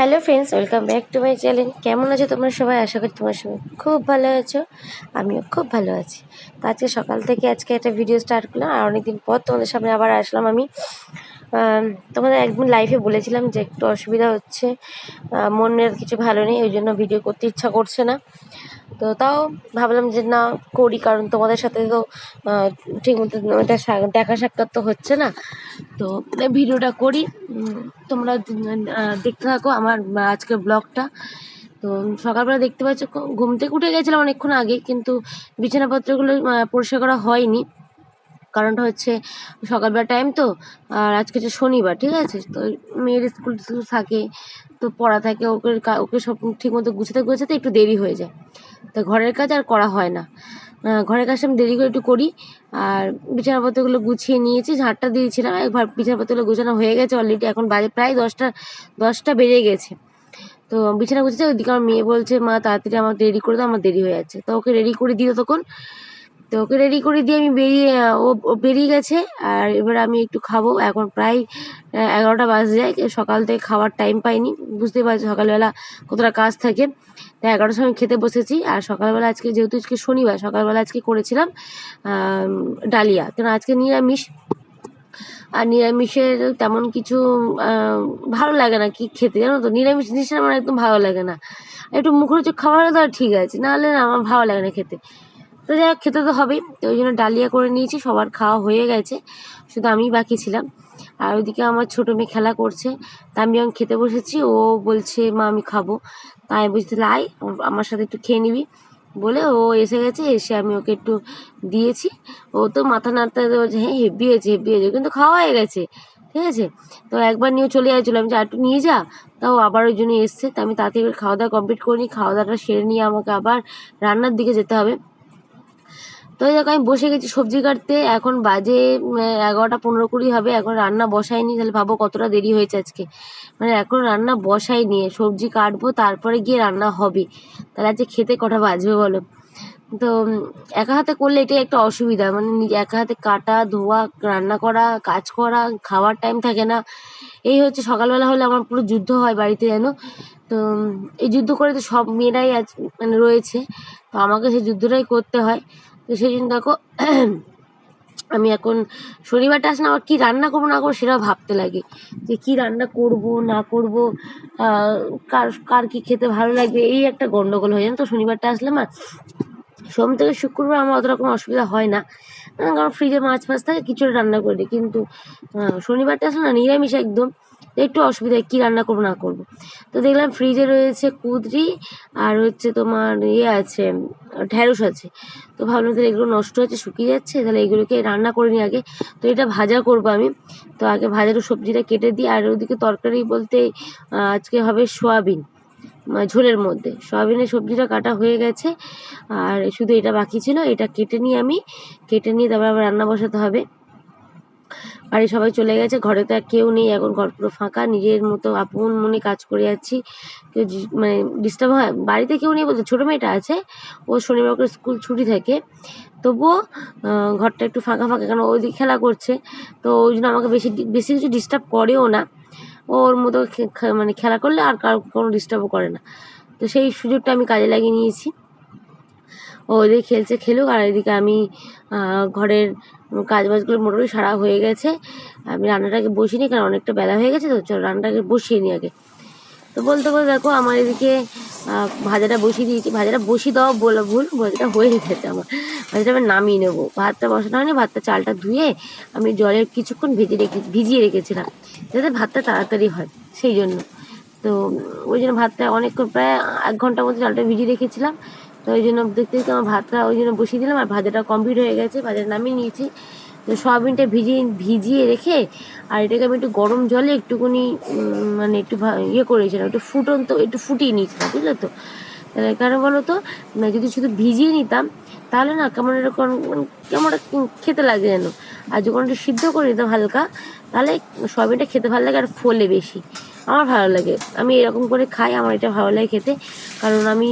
Hello friends, welcome back to my channel. কেমন আছো তোমরা সবাই? আশা করি তোমার সবাই খুব ভালো আছো। আমিও খুব ভালো আছি। তো আজকে সকাল থেকে আজকে একটা ভিডিও স্টার্ট করলাম আর অনেকদিন পর তোমাদের সামনে আবার আসলাম আমি। তোমাদের একদিন লাইফে বলেছিলাম যে একটু অসুবিধা হচ্ছে। মনের কিছু ভালো নেই, ওই জন্য ভিডিও করতে ইচ্ছা করছে না। তো তাও ভাবলাম যে না করি, কারণ তোমাদের সাথে তো ঠিক মতো সা- দেখা সাক্ষাৎ তো হচ্ছে না। তো ভিডিওটা করি। তোমরা দেখতে থাকো আমার আজকের ব্লগটা। তো সকালবেলা দেখতে পাচ্ছ ঘুম থেকে উঠে গেছিলাম অনেকক্ষণ আগে, কিন্তু বিছানাপত্রগুলো পরিষ্কার করা হয়নি। কারণটা হচ্ছে সকালবেলা টাইম তো, আর আজকে হচ্ছে শনিবার, ঠিক আছে? তো মেয়ের স্কুল থাকে, তো পড়া থাকে, ওকে ওকে সব ঠিক মতো গুছাতে গুছাতে একটু দেরি হয়ে যায়। তো ঘরের কাজ আর করা হয় না। ঘরের কাজটা আমি দেরি করে একটু করি। আর বিছানাপত্রগুলো গুছিয়ে নিয়েছি, ঝাড়টা দিয়েছিলাম। একবার বিছানাপত্রগুলো গোছানো হয়ে গেছে অলরেডি এখন বাজে প্রায় দশটা দশটা বেড়ে গেছে। তো বিছানা গুছিয়েছে ওইদিকে আমার মেয়ে বলছে, মা, তাড়াতাড়ি আমার রেডি করে দাও, আমার দেরি হয়ে যাচ্ছে। তো ওকে রেডি করে দিল তখন। তো ওকে রেডি করে দিয়ে আমি বেরিয়ে ও বেরিয়ে গেছে। আর এবার আমি একটু খাব। এখন প্রায় এগারোটা বাজে যায়। সকাল থেকে খাওয়ার টাইম পাইনি। বুঝতেই পারছি সকালবেলা কতটা কাজ থাকে। তাই এগারোটার সময় খেতে বসেছি। আর সকালবেলা আজকে যেহেতু আজকে শনিবার, সকালবেলা আজকে করেছিলাম ডালিয়া। কেন আজকে নিরামিষ। আর নিরামিষের তেমন কিছু ভালো লাগে না কি খেতে, জানো তো? নিরামিষ জিনিসটা আমার একদম ভালো লাগে না। একটু মুখরোচক খাবার হলে তো ঠিক আছে। নাহলে না, আমার ভালো লাগে না খেতে। তো যাই হোক, খেতে তো হবেই। তো ওই জন্য ডালিয়া করে নিয়েছি, সবার খাওয়া হয়ে গেছে। শুধু আমিই বাকি ছিলাম। আর ওইদিকে আমার ছোটো মেয়ে খেলা করছে। তা আমি যখন খেতে বসেছি, ও বলছে, মা, আমি খাব। তাই আমি বুঝতে আম- আমার সাথে একটু খেয়ে নিবি। বলে ও এসে গেছে, এসে আমি ওকে একটু দিয়েছি। ও তো মাথা নাড়তে বলছে হ্যাঁ হেভি হয়েছে হেভি হয়েছে। কিন্তু খাওয়া হয়ে গেছে, ঠিক আছে? তো একবার নিয়ে চলে যাচ্ছিল। আমি যে একটু নিয়ে যা। তাও আবার ওই জন্য এসছে। তা আমি তাড়াতাড়ি খাওয়া দাওয়া কমপ্লিট করিনি। খাওয়া দাওয়াটা সেরে নিয়ে আমাকে আবার রান্নার দিকে যেতে হবে। তো এই দেখো, আমি বসে গেছি সবজি কাটতে। এখন বাজে এগারোটা পনেরো কুড়ি হবে। এখন রান্না বসাইনি, তাহলে ভাবো কতটা দেরি হয়েছে আজকে। মানে এখন রান্না বসাইনি, সবজি কাটবো, তারপরে গিয়ে রান্না হবে। তাহলে আজকে খেতে কটা বাজবে বলো? তো একা হাতে করলে এটাই একটা অসুবিধা। মানে একা হাতে কাটা, ধোয়া, রান্না করা, কাজ করা, খাওয়ার টাইম থাকে না। এই হচ্ছে সকালবেলা হলে আমার পুরো যুদ্ধ হয় বাড়িতে যেন। তো এই যুদ্ধ করে তো সব মেয়েরাই আজ মানে রয়েছে। তো আমাকে সেই যুদ্ধটাই করতে হয়। তো সেই জন্য দেখো, আমি এখন শনিবারটা আসলে আমার কী রান্না করব না করব সেটাও ভাবতে লাগে। যে কী রান্না করব, না করব কার কার কী খেতে ভালো লাগবে, এই একটা গন্ডগোল হয়ে জানো তো শনিবারটা আসলে আমার সোম থেকে শুক্রবার আমার অত রকম অসুবিধা হয় না। কারণ ফ্রিজে মাছ ফাছ থাকে কিছুটা রান্না করে কিন্তু শনিবারটা আসলে না, নিরামিষ একদম। একটু অসুবিধা কী রান্না করব, না করব। তো দেখলাম ফ্রিজে রয়েছে কুদরি আর হচ্ছে তোমার ইয়ে আছে, ঢ্যাঁড়স আছে। তো ভাবলাম তাহলে এগুলো নষ্ট হচ্ছে, শুকিয়ে যাচ্ছে, তাহলে এগুলোকে রান্না করে নিই আগে। তো এটা ভাজা করব আমি। তো আগে ভাজার সবজিটা কেটে দিই, আর ওদিকে তরকারি বলতে আজকে হবে সোয়াবিন মানে ঝোলের মধ্যে। সয়াবিনের সবজিটা কাটা হয়ে গেছে, আর শুধু এটা বাকি ছিল, এটা কেটে নিয়ে আমি। কেটে নিয়ে তারপর আবার রান্না বসাতে হবে। বাড়ির সবাই চলে গেছে, ঘরে তো আর কেউ নেই, এখন ঘর পুরো ফাঁকা, নিজের মতো আপন মনে কাজ করে যাচ্ছি কেউ মানে ডিস্টার্ব হয়, বাড়িতে কেউ নেই বলতে, ছোটো মেয়েটা আছে, ও শনিবার করে স্কুল ছুটি থাকে। তবুও ঘরটা একটু ফাঁকা ফাঁকা কারণ ওইদিকে খেলা করছে, তো ওই জন্য আমাকে বেশি বেশি কিছু ডিস্টার্ব করেও না। ওর মতো মানে খেলা করলে আর কারও কোনো ডিস্টার্বও করে না। তো সেই সুযোগটা আমি কাজে লাগিয়ে নিয়েছি। ও ওদিকে খেলছে, খেলুক। আর এদিকে আমি ঘরের কাজ বাজগুলো মোটামুটি সারা হয়ে গেছে। আমি রান্নাটাকে বসিয়ে নিই কারণ অনেকটা বেলা হয়ে গেছে, তো চলো রান্নাটাকে বসিয়ে নিই আগে। তো বলতে বলতে দেখো, আমার এদিকে ভাজাটা বসিয়ে দিয়েছি। ভাজাটা বসিয়ে দেওয়া বলে ভুল, ভাজাটা হয়ে গেছে আমার। ভাজাটা আমি নামিয়ে নেব। ভাতটা বসানো হয়নি, ভাতটা চালটা ধুয়ে আমি জলে কিছুক্ষণ ভেজে রেখে, ভিজিয়ে রেখেছিলাম, যাতে ভাতটা তাড়াতাড়ি হয়, সেই জন্য। তো, ওই জন্য ভাতটা অনেকক্ষণ, প্রায় এক ঘণ্টার মতো চালটা ভিজিয়ে রেখেছিলাম। তো ওই জন্য দেখতে দেখতে আমার ভাতটা ওই জন্য বসিয়ে দিলাম, আর ভাজাটা কমপ্লিট হয়ে গেছে ভাজাটা নামিয়ে নিয়েছি। তো সয়াবিনটা ভিজিয়ে ভিজিয়ে রেখে, আর এটাকে আমি একটু গরম জলে একটুখানি মানে একটু ইয়ে করেছিলাম, একটু ফুটন্ত, একটু ফুটিয়ে নিয়েছিলাম, বুঝলে তো? তাহলে কেন বলো তো যদি শুধু ভিজিয়ে নিতাম, তাহলে না কেমন এরকম মানে কেমন খেতে লাগে যেন। আর যখন একটু সিদ্ধ করে নিতাম হালকা, তাহলে সয়াবিনটা খেতে ভালো লাগে আর ফোলে বেশি। আমার ভালো লাগে। আমি এরকম করে খাই, আমার এটা ভালো লাগে খেতে। কারণ আমি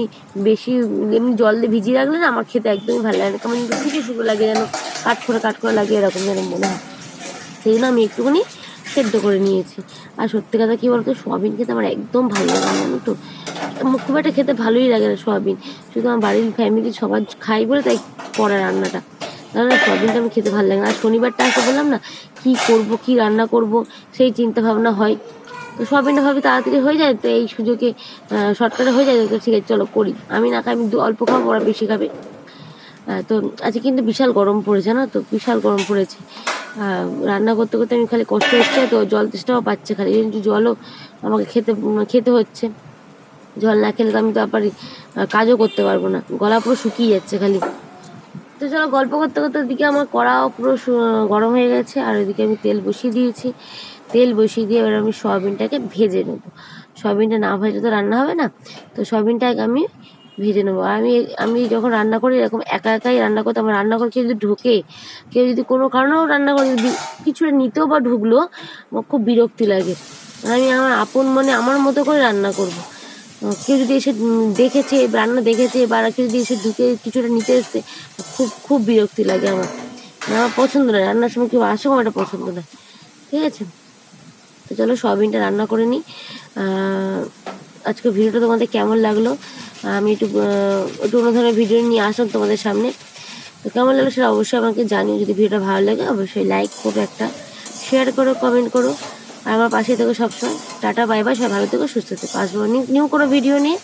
বেশি এমনি জল দিয়ে ভিজিয়ে রাখলে না আমার খেতে একদমই ভালো লাগে না। কেমন শুকনো শুকনো লাগে যেন কাঠ করে কাঠ করে লাগে, এরকম যেন মনে হয়। সেই জন্য আমি একটুখানি সেদ্ধ করে নিয়েছি। আর সত্যি কথা কী বলতো, সোয়াবিন খেতে আমার একদম ভালো লাগে না তো। খুব একটা খেতে ভালোই লাগে না সোয়াবিন। শুধু আমার বাড়ির ফ্যামিলি সবার খাই বলে তাই করা রান্নাটা। তাহলে সোয়াবিনটা আমি খেতে ভালো লাগে না। আর শনিবারটা আসতে বললাম না, কী করব, কী রান্না করব, সেই চিন্তা ভাবনা হয়। তো সবই না ভাবি তাড়াতাড়ি হয়ে যায়, তো এই সুযোগে শর্টকাটে হয়ে যায়, তো ঠিক আছে, চলো করি। আমি না খাই, আমি অল্প খাব, ওরা বেশি খাবে। তো আজকে কিন্তু বিশাল গরম পড়েছে না তো? বিশাল গরম পড়েছে। রান্না করতে করতে আমি খালি কষ্ট হচ্ছে, তো জল তেষ্টাও পাচ্ছে খালি। জলও আমাকে খেতে খেতে হচ্ছে। জল না খেলে তো আমি তো আবার কাজও করতে পারব না। গলা পুরো শুকিয়ে যাচ্ছে খালি। তো চলো গল্প করতে করতে ওদিকে আমার কড়াও পুরো গরম হয়ে গেছে, আর ওদিকে আমি তেল বসিয়ে দিয়েছি। তেল বসিয়ে দিয়ে এবার আমি সয়াবিনটাকে ভেজে নেব। সয়াবিনটা না ভেজে তো রান্না হবে না। তো সয়াবিনটাকে আমি ভেজে নেব। আর আমি আমি যখন রান্না করি এরকম একা একাই রান্না করতে, আমার রান্না করে কেউ যদি ঢোকে, কেউ যদি কোনো কারণেও রান্না করে, যদি কিছুটা নিতেও বা ঢুকলো, আমার খুব বিরক্তি লাগে। আমি আমার আপন মনে আমার মতো করে রান্না করব। কেউ যদি এসে দেখেছে, রান্না দেখেছে, বা কেউ যদি এসে ঢুকে কিছুটা নিতে এসছে, খুব খুব বিরক্তি লাগে আমার। আমার পছন্দ নয় রান্নার সময় কেউ আসেও আমার এটা পছন্দ নয় ঠিক আছে? তো চলো সয়াবিনটা রান্না করে নিই। আজকে ভিডিওটা তোমাদের কেমন লাগল? আমি একটু একটু অন্য ধরনের ভিডিও নিয়ে আসলাম তোমাদের সামনে। তো কেমন লাগল সেটা অবশ্যই আমাকে জানিও। যদি ভিডিওটা ভালো লাগে, অবশ্যই লাইক করো একটা শেয়ার করো কমেন্ট করো। আর আমার পাশে থেকো সবসময়। টাটা বাই বাই সবাই ভালো থেকো, সুস্থ থেকো। আসব নিউ কোনো ভিডিও নিয়ে।